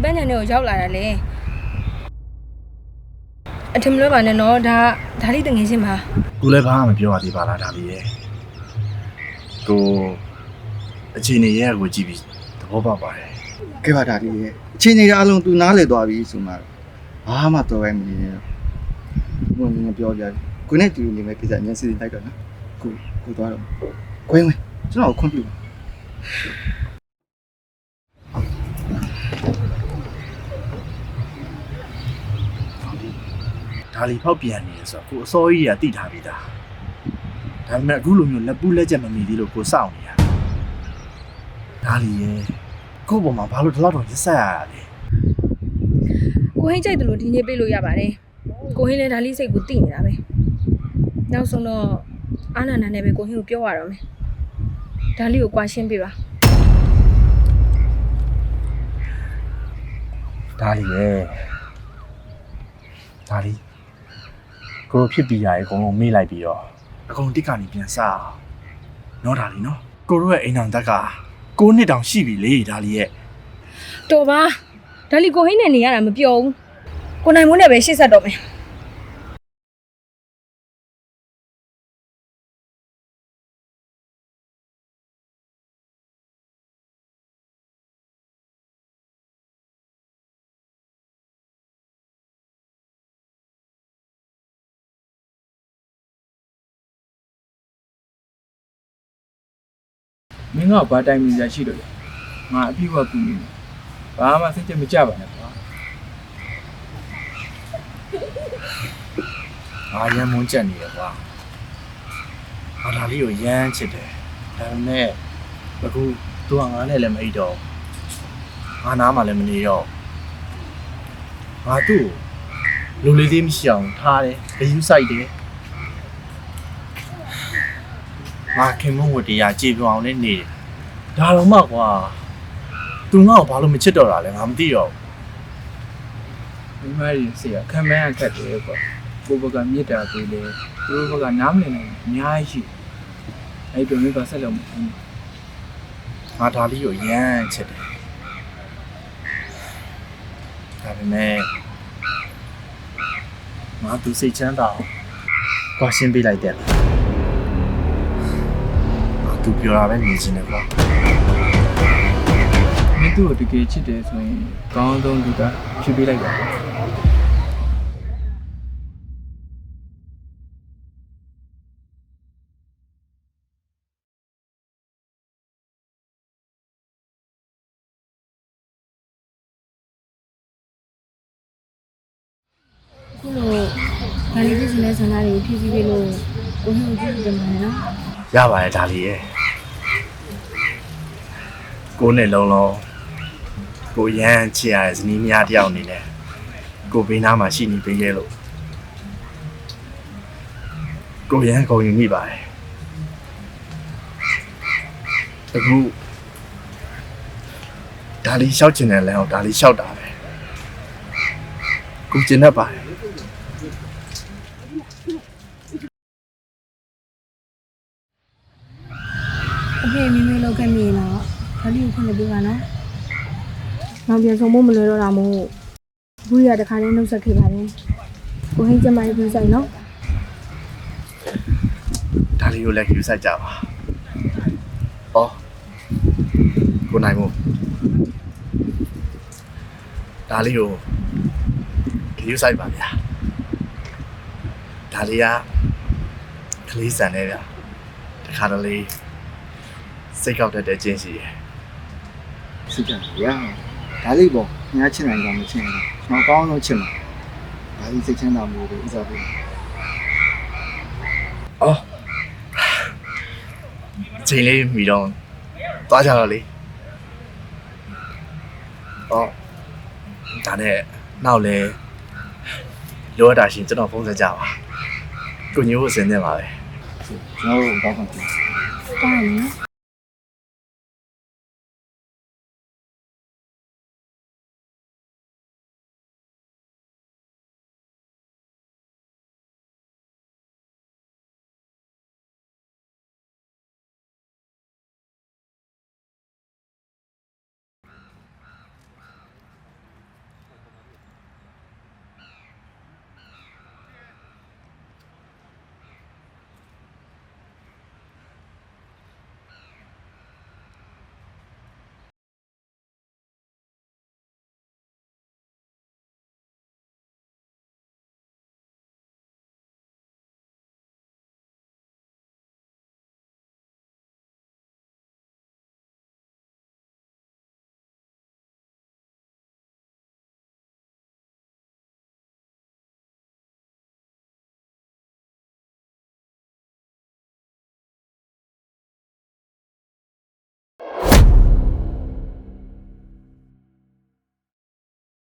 ပ်ပြီးဒီပန်းချန်တွေကိုရောက်လာတာလဲအထင်မလွဲပါနဲ့နော်ဒါဒါလေးတငယ်ချင်းပါကိုလည်းဘာမှမပြောရသေးပါလားဒါလေးရဲ့ကိုအခြေအနေရဲ့ကိုကြည့်ပြီးသဘောပေါက်ပါတယ်ကဲပါဒါလေးရဲ့အချိန်ကြီးအလုံးသူနားလေသွားပြီဆိုမှဘာမှတော့ပဲမနေနဲ့ဘုံနေပြောကြတယ်ကိုနဲ့တူနေမဲ့ကိစ္စအရင်စီစဉ်လိုက်တော့နော်ကိုကိုသွားတော့ခွင်းဝင်ကျွန်တော်ခွင့်ပြုပါ ဒါလီဖောက်ပြန်နေရဆိုတော့ကိုအစောကြီးကတိထားပြီးသားဒါပေမဲ့အခုလိုမျိုးလက်ပူးလက်ချက်မမီသေးလို့ကိုစောင့်နေရဒါလီရဲ့ကို့ပေါ်မှာဘာလို့ဒီလောက်တော့ရစ်ဆက်ရတာလဲကိုဟိတ်ကြိုက်တယ်လို့ဒီနေ့ပြေးလို့ရပါတယ်ကိုဟိတ်လည်းဒါလေးစိတ်ကိုတိနေတာပဲနောက်ဆုံးတော့အာနာနာနဲ့ပဲကိုဟိတ်ကိုပြောရတော့မယ်ဒါလေးကိုကွာရှင်းပေးပါဒါလီရဲ့ဒါလီ ကိုဖြစ်ပြီးရအကုန်လုံးမေ့လိုက်ပြီးတော့အကုန်တစ်ကနေပြန်စားအောင်နော်ဒါလီနော်ကိုတို့ရဲ့အိမ်အောင်တက်က6နှစ်တောင်ရှိပြီလေဒါလီရဲ့တော်ပါဒါလေးကိုဟိတ်နဲ့နေရတာမပြောဘူးကိုနိုင်မိုးနဲ့ပဲရှေ့ဆက်တော့မယ် မင်းကဘာတိုင်မီရရှိလို့လဲငါအပြည့်အဝကူနေတယ်ဘာမှစိတ်ကြမကြပါနဲ့ကွာငါရမ်းမွန်းချက်နေရကွာငါဒါလေးကိုရမ်းချစ်တယ်ဒါပေမဲ့အခုသူကငါနဲ့လည်းမအိတ်တော့ဘူးငါနားမှလည်းမနေတော့ဘူးငါသူ့ကိုလူလေးသေးမရှိအောင်ထားတယ်ဘယူဆိုင်တယ် ငါခင်မုန်းဝတ္တရားကြည်ပြောင်းလေးနေတယ်ဒါတော့မှကွာသူငါ့ကိုဘာလို့မချစ်တော့တာလဲငါမသိတော့ဘူးမိမရီစီကခံမန်းအခက်တယ်ကွာကိုဘကမြစ်တာပေးလေသူတို့ဘကနားမလည်နိုင်ဘူးအများကြီးရှိအဲ့တော့မင်းကဆက်လို့မဟုတ်ဘူးငါဒါလေးကိုရမ်းချစ်တယ်ဒါပေမဲ့ငါသူစိတ်ချမ်းသာအောင်ကွာရှင်းပေးလိုက်တယ်ငါ သူပြောတာပဲမြင်ချင်တယ်ကွာမင်းတို့ကိုတကယ်ချစ်တယ်ဆိုရင်ကောင်းဆုံးလူကဖြစ်ပေးလိုက်ပါခုလိုဒါလေးဖြစ်နေတဲ့ဆန္ဒတွေကိုဖြည့်ဆည်းပေးလို့ကိုဟိတ်ကိုကြည့်တယ်မှာနော် ရပါတယ်ဒါလေးရဲ့ကိုယ်နဲ့လုံးလုံးကိုရမ်းချစ်ရတဲ့ဇနီးမယားတစ်ယောက်အနေနဲ့ကိုဘေးနားမှာရှိနေပေးခဲ့လို့ကိုရမ်းကုန်ယူမိပါတယ်အခုဒါလီလျှောက်ချင်တဲ့လမ်းကိုဒါလီလျှောက်တာပဲကိုကျင်တတ်ပါတယ် အဖေမိမိလောက်ခဲ့မြင်တော့ဒါလေးကိုခွင့်ပြုပါနော်နောက်ပြန်ဆုံးမမလွယ်တော့တာမို့ဘူးရတခါလေးနှုတ်ဆက်ခဲ့ပါတယ်ကိုဟိတ်ကျမလေးပြီးဆိုင်နော်ဒါလေးကိုလည်းယူဆိုင်ကြပါ။အော်ကိုနိုင်မို့ဒါလေးကိုယူဆိုင်ပါဗျာ။ဒါလေးကကလေးစံနေဗျာ။တခါတလေ စိတ်ကောက်တတ်တဲ့ကျင်းစီရယ်စိတ်ကြရဒါလေးပေါ့ညားချင်နိုင်တာမချင်ဘူးကျွန်တော်ကောင်းလို့ချင်မှာဒါလေးစိတ်ချမ်းသာမှုကိုဥစားပေး။အော်အချိန်လေးမိတော့သွားကြတော့လေ။အော်ဒါနဲ့နောက်လေလိုအပ်တာရှင်ကျွန်တော်ဖုန်းဆက်ကြပါ။ကိုညို့ကိုစင်းနေပါပဲ။ကျွန်တော်တို့ကောင်းပါပြီတားရနော်